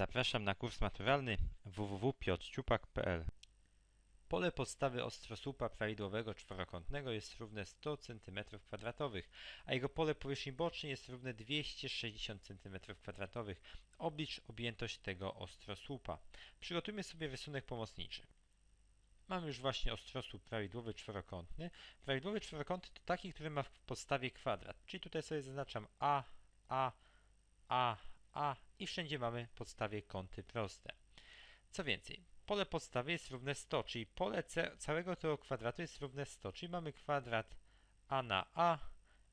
Zapraszam na kurs maturalny www.piotrciupak.pl Pole podstawy ostrosłupa prawidłowego czworokątnego jest równe 100 cm2, a jego pole powierzchni bocznej jest równe 260 cm2. Oblicz objętość tego ostrosłupa. Przygotujmy sobie rysunek pomocniczy. Mamy już właśnie ostrosłup prawidłowy czworokątny. Prawidłowy czworokątny to taki, który ma w podstawie kwadrat. Czyli tutaj sobie zaznaczam A, A, A, A i wszędzie mamy podstawie kąty proste. Co więcej, pole podstawy jest równe 100, czyli pole całego tego kwadratu jest równe 100, czyli mamy kwadrat A na A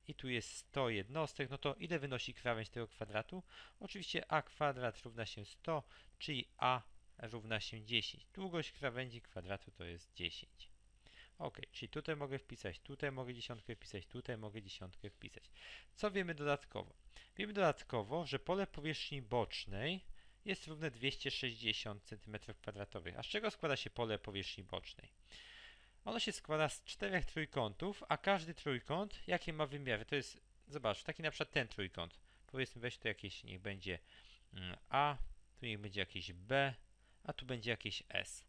i tu jest 100 jednostek, no to ile wynosi krawędź tego kwadratu? Oczywiście A kwadrat równa się 100, czyli A równa się 10. Długość krawędzi kwadratu to jest 10. Ok, czyli tutaj mogę wpisać, tutaj mogę dziesiątkę wpisać, tutaj mogę dziesiątkę wpisać. Co wiemy dodatkowo? Wiemy dodatkowo, że pole powierzchni bocznej jest równe 260 cm2. A z czego składa się pole powierzchni bocznej? Ono się składa z czterech trójkątów, a każdy trójkąt, jakie ma wymiary? To jest, zobacz, taki na przykład ten trójkąt. Powiedzmy, weź tu jakieś, niech będzie mm, A, tu niech będzie jakieś B, a tu będzie jakieś S.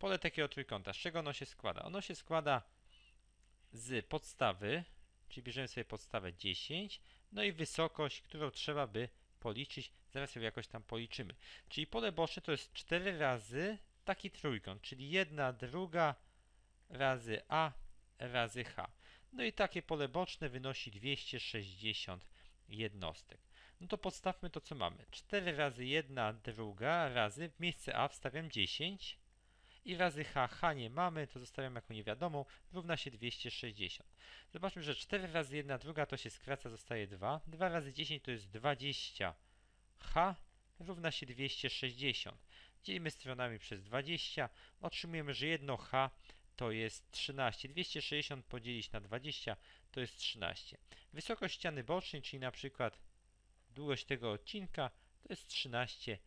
Pole takiego trójkąta, z czego ono się składa? Ono się składa z podstawy, czyli bierzemy sobie podstawę 10, no i wysokość, którą trzeba by policzyć, zaraz ją jakoś tam policzymy. Czyli pole boczne to jest 4 razy taki trójkąt, czyli 1 druga razy A razy H. No i takie pole boczne wynosi 260 jednostek. No to podstawmy to, co mamy. 4 razy 1 druga razy, w miejsce A wstawiam 10, i razy h, nie mamy, to zostawiam jako niewiadomą, równa się 260. Zobaczmy, że 4 razy 1 druga to się skraca, zostaje 2. 2 razy 10 to jest 20. h równa się 260. Dzielimy stronami przez 20, otrzymujemy, że 1 h to jest 13. 260 podzielić na 20 to jest 13. Wysokość ściany bocznej, czyli na przykład długość tego odcinka, to jest 13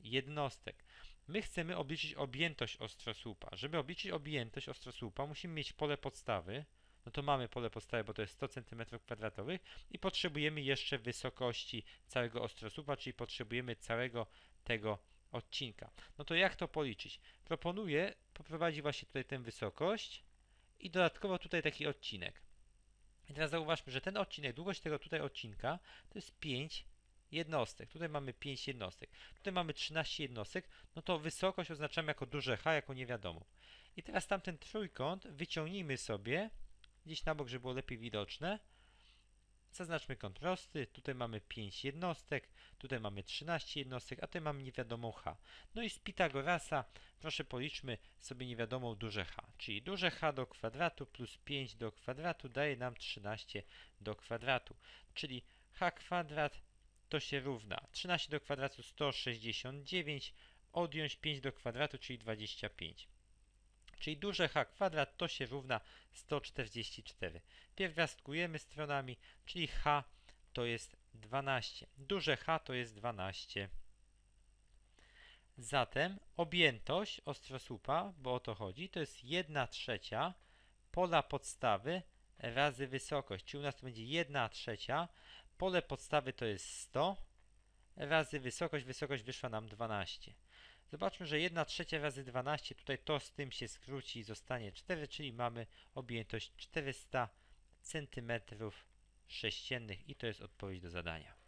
jednostek. My chcemy obliczyć objętość ostrosłupa. Żeby obliczyć objętość ostrosłupa, musimy mieć pole podstawy. No to mamy pole podstawy, bo to jest 100 cm2 i potrzebujemy jeszcze wysokości całego ostrosłupa, czyli potrzebujemy całego tego odcinka. No to jak to policzyć? Proponuję poprowadzić właśnie tutaj tę wysokość i dodatkowo tutaj taki odcinek. I teraz zauważmy, że ten odcinek, długość tego tutaj odcinka to jest 5 jednostek. Tutaj mamy 5 jednostek. Tutaj mamy 13 jednostek. No to wysokość oznaczamy jako duże H, jako niewiadomą. I teraz tamten trójkąt wyciągnijmy sobie gdzieś na bok, żeby było lepiej widoczne. Zaznaczmy kąt prosty. Tutaj mamy 5 jednostek. Tutaj mamy 13 jednostek, a tutaj mamy niewiadomą H. No i z Pitagorasa proszę policzmy sobie niewiadomą duże H. Czyli duże H do kwadratu plus 5 do kwadratu daje nam 13 do kwadratu. Czyli H kwadrat to się równa 13 do kwadratu 169, odjąć 5 do kwadratu, czyli 25. Czyli duże h kwadrat to się równa 144. Pierwiastkujemy stronami, czyli h to jest 12. Duże h to jest 12. Zatem objętość ostrosłupa, bo o to chodzi, to jest 1 trzecia pola podstawy razy wysokość, czyli u nas to będzie 1 trzecia Pole podstawy to jest 100 razy wysokość. Wysokość wyszła nam 12. Zobaczmy, że 1 trzecia razy 12, tutaj to z tym się skróci i zostanie 4, czyli mamy objętość 400 cm sześciennych i to jest odpowiedź do zadania.